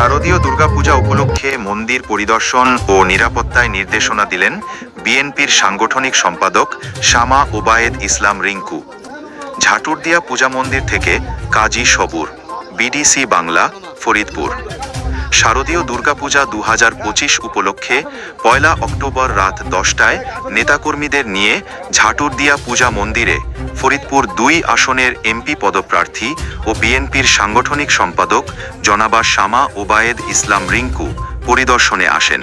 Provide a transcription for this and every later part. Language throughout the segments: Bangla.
শারদীয় দুর্গাপূজা উপলক্ষে মন্দির পরিদর্শন ও নিরাপত্তায় নির্দেশনা দিলেন বিএনপির সাংগঠনিক সম্পাদক শামা ওবায়েদ ইসলাম রিঙ্কু। ঝাটুরদিয়া পূজা মন্দির থেকে কাজী সবুর, বিডিসি বাংলা, ফরিদপুর। শারদীয় দুর্গাপূজা দু হাজার পঁচিশ উপলক্ষে পয়লা অক্টোবর রাত দশটায় নেতাকর্মীদের নিয়ে ঝাটুরদিয়া পূজা মন্দিরে ফরিদপুর দুই আসনের এমপি পদপ্রার্থী ও বিএনপির সাংগঠনিক সম্পাদক জনাবা শামা ওবায়েদ ইসলাম রিঙ্কু পরিদর্শনে আসেন।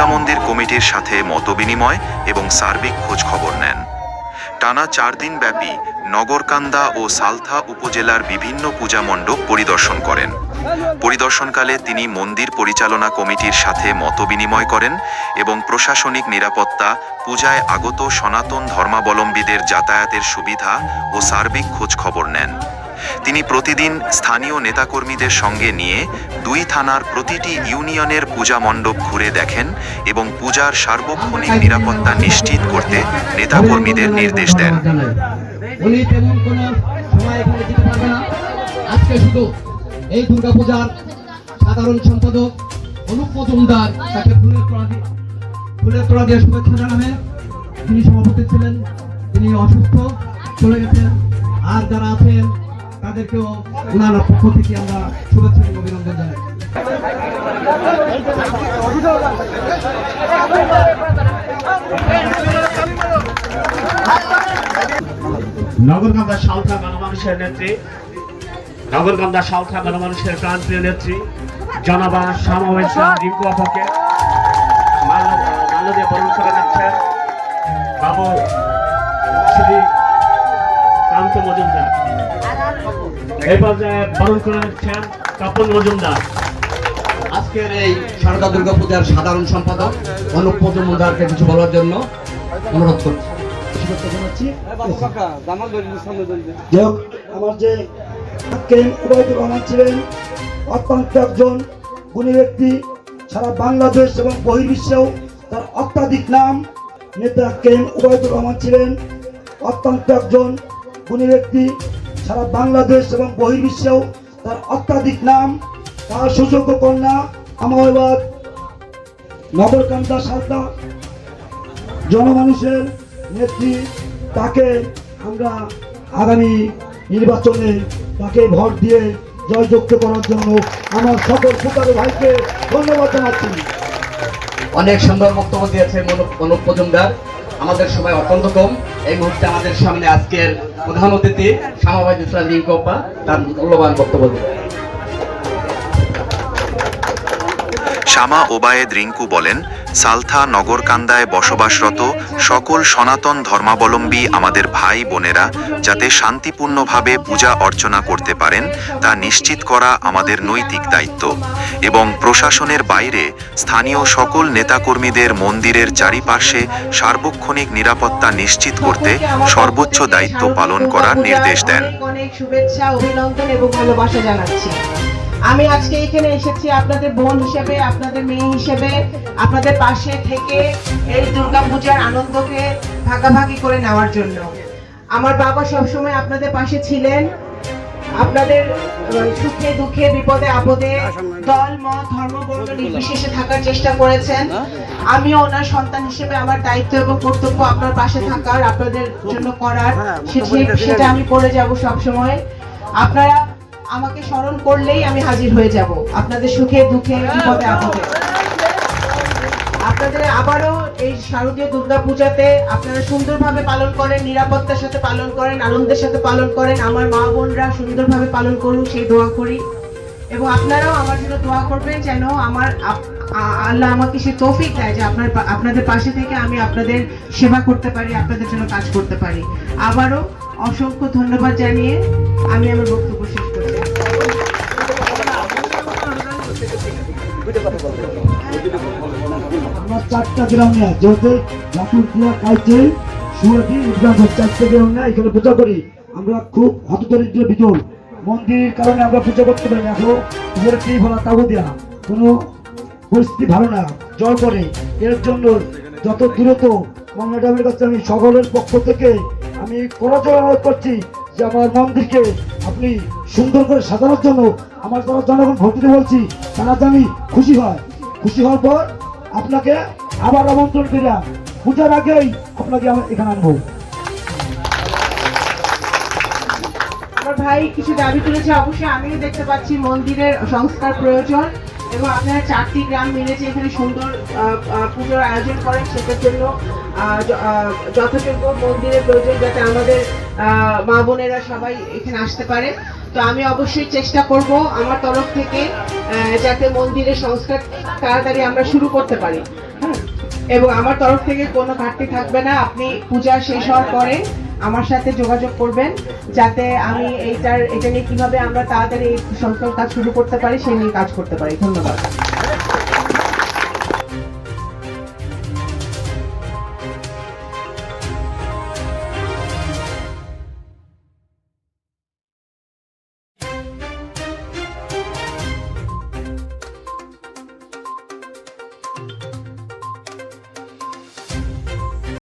পূজা মন্দির কমিটির সাথে মতবিনিময় এবং সার্বিক খোঁজ খবর নেন। টানা চার দিন ব্যাপী নগরকান্দা ও সালথা উপজেলার বিভিন্ন পূজা মণ্ডপ পরিদর্শন করেন। পরিদর্শনকালে তিনি মন্দির পরিচালনা কমিটির সাথে মতবিনিময় করেন এবং প্রশাসনিক নিরাপত্তা, পূজায় আগত সনাতন ধর্মাবলম্বীদের যাতায়াতের সুবিধা ও সার্বিক খোঁজ খবর নেন। তিনি প্রতিদিন স্থানীয় নেতাকর্মীদের সঙ্গে নিয়ে দুই থানার প্রতিটি ইউনিয়নের পূজা মণ্ডপ ঘুরে দেখেন এবং পূজার সার্বক্ষণিক নিরাপত্তা নিশ্চিত করতে নেতাকর্মীদের নির্দেশ দেন। আজকে শুধু এই সাধারণ সম্পাদক অনুপ মজুমদার তাকে ফুলের তোড়া দিয়ে ফুলের তোড়া দিয়ে শুভেচ্ছা তিনি সভাপতি ছিলেন, তিনি অসুস্থ, চলে গেছেন। আর যারা আছেন তাদেরকেও ওনার পক্ষ থেকে আমরা শুভেচ্ছা অভিনন্দন জানাই। সালথা গণমানুষের নেত্রী, নগরকান্দা সালথা গণমানুষের প্রাণপ্রিয় নেত্রী, জনাবা ইসলাম রিঙ্কু আপাকে মাল্য মাল্য দিয়ে বরণ করে নিচ্ছেন বাবু এই পর্যায়ে বরণ করে নিচ্ছেন তপন মজুমদার। আজকের এই সারদা দুর্গা পূজার সাধারণ সম্পাদক অনুপ মজুমদারকে কিছু বলার জন্য অনুরোধ করছি। যাই হোক আমার যে উবায়দুর রহমান ছিলেন অত্যন্ত একজন গুণী ব্যক্তি সারা বাংলাদেশ এবং বহির্বিশ্বেও তার অত্যাধিক নাম নেতা কেম উবায়দুর রহমান ছিলেন। অত্যন্ত একজন গুণী ব্যক্তি সারা বাংলাদেশ এবং বহির্বিশ্বেও তার অত্যাধিক নাম, তার সুযোগ্য কন্যা আমাবাদ নগরকান্দা সারদা, জনমানুষের নেত্রী, তাকে আমরা আগামী নির্বাচনে তাকে ভোট দিয়ে জয়যুক্ত করার জন্য আমার সকল ফুকারু ভাইকে ধন্যবাদ জানাচ্ছি। অনেক সুন্দর বক্তব্য অনুপ- অনুপ মজুমদার। আমাদের সময় অত্যন্ত কম। এই মুহূর্তে আমাদের সামনে আজকের প্রধান অতিথি সামাবাদ ইসলাম রিঙ্কপ্পা তার মূল্যবান বক্তব্য দেবেন। শামা ওবায়েদ রিঙ্কু বলেন সালথা নগরকান্দায় বসবাসরত সকল সনাতন ধর্মাবলম্বী আমাদের ভাই বোনেরা যাতে শান্তিপূর্ণভাবে পূজা অর্চনা করতে পারেন, তা নিশ্চিত করা আমাদের নৈতিক দায়িত্ব এবং প্রশাসনের বাইরে স্থানীয় সকল নেতাকর্মীদের মন্দিরের চারিপাশে সার্বক্ষণিক নিরাপত্তা নিশ্চিত করতে সর্বোচ্চ দায়িত্ব পালন করার নির্দেশ দেন। অনেক শুভেচ্ছা, অভিনন্দন এবং ভালোবাসা জানাচ্ছি। আমি আজকে এখানে এসেছি আপনাদের বোন হিসেবে আপনাদের মেয়ে হিসেবে আপনাদের পাশে থেকে এই দুর্গাপূজার আনন্দকে ভাগাভাগি করে নেওয়ার জন্য। আমার বাবা সবসময় আপনাদের পাশে ছিলেন। আপনাদের সুখে দুঃখে বিপদে আপদে দল মত ধর্ম বর্ণ নির্বিশেষে থাকার চেষ্টা করেছেন। আমিও ওনার সন্তান হিসেবে আমার দায়িত্ব এবং কর্তব্য আপনার পাশে থাকার আপনাদের জন্য করার। সেটা আমি করে যাব সব সময় আপনারা আমাকে স্মরণ করলেই আমি হাজির হয়ে যাব। আপনাদের সুখে, দুঃখে, বিপদে, আপদে। আপনাদের আবারও এই শারদীয় দুর্গা পূজাতে আপনারা সুন্দরভাবে পালন করেন, নিরাপত্তার সাথে পালন করেন, আনন্দের সাথে পালন করেন। আমার মা বোনরা সুন্দরভাবে পালন করুন সেই দোয়া করি। এবং আপনারাও আমার জন্য দোয়া করবেন যেন আমার আল্লাহ আমাকে সে তৌফিক দেয় যে আপনার আপনাদের পাশে থেকে আমি আপনাদের সেবা করতে পারি, আপনাদের জন্য কাজ করতে পারি। আবারও অসংখ্য ধন্যবাদ জানিয়ে আমি আমার বক্তব্য শেষ আমরা চারটা গ্রাম নিয়ে যেহেতু ক্রিয়া কাইছে সুয়াটি উদ্যান চারটে গ্রাম নিয়ে এখানে পূজা করি। আমরা খুব হতদরিদ্র বিজল। মন্দিরের কারণে আমরা পূজা করতে পারি না এখনও কি ভালো তাবু দেওয়া কোনো পরিস্থিতি ভালো না, জল করে এর জন্য যত দ্রুত ম্যাডামের কাছে আমি সকলের পক্ষ থেকে আমি করজোর অনুরোধ করছি যে আমার মন্দিরকে আপনি সুন্দর করে সাজানোর জন্য, আমার যারা জনগণ ভোট দিতে বলছি, তারা জানি খুশি হয়। খুশি হওয়ার পর আপনাকে আবার আমন্ত্রণ দিলাম। পূজার আগেই আপনাকে এখানে আনব। ভাই কিছু দাবি তুলেছে, অবশ্যই আমিও দেখতে পাচ্ছি মন্দিরের সংস্কার প্রয়োজন। এবং আপনারা চারটি গ্রাম মিলে যে এখানে সুন্দর পুজোর আয়োজন করেন, সেটার জন্য যথাযোগ্য মন্দিরের প্রয়োজন যাতে আমাদের মা বোনেরা সবাই এখানে আসতে পারে। তো আমি অবশ্যই চেষ্টা করব আমার তরফ থেকে যাতে মন্দিরের সংস্কার তাড়াতাড়ি আমরা শুরু করতে পারি। এবং আমার তরফ থেকে কোনো ঘাটতি থাকবে না। আপনি পূজা শেষ হওয়ার পরে আমার সাথে যোগাযোগ করবেন, যাতে আমি এইটার, এটা নিয়ে কীভাবে আমরা তাড়াতাড়ি এই সংস্কার কাজ শুরু করতে পারি সেই নিয়ে কাজ করতে পারি। ধন্যবাদ।